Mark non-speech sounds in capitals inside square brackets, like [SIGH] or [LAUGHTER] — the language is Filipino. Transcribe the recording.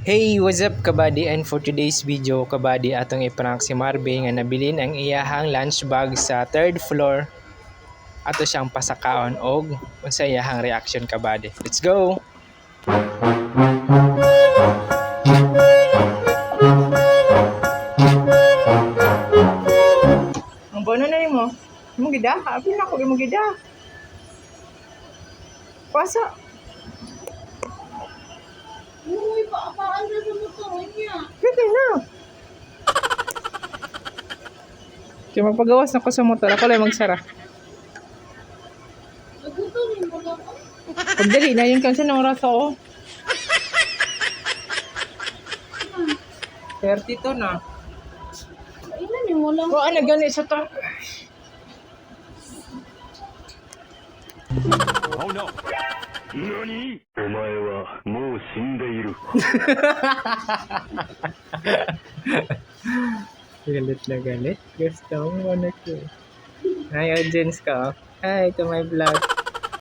Hey, what's up kabady? And for today's video, kabady atong iprank si Marvin nga nabilin ang iyahang lunch bag sa third floor. Ato siyang pasakaon og unsa iyahang reaction kabady. Let's go. Ang bono na. Mo gida? Abi na ko mo gida. Pasa. Uy, paapaan na sa motor niya. Pwede na. Kaya magpagawas na ko sa motor. Ako lang magsara. Pagdali na yung kansa ng oras ako. 32 na. Ilan yung wala? Oo, ano ganit sa to? Oh no! Nani? [LAUGHS] Omae wa mo mou shindeiru. [LAUGHS] galit na galit. Gusto mo ano ko. Hi, audience ka. Hi, to my vlog.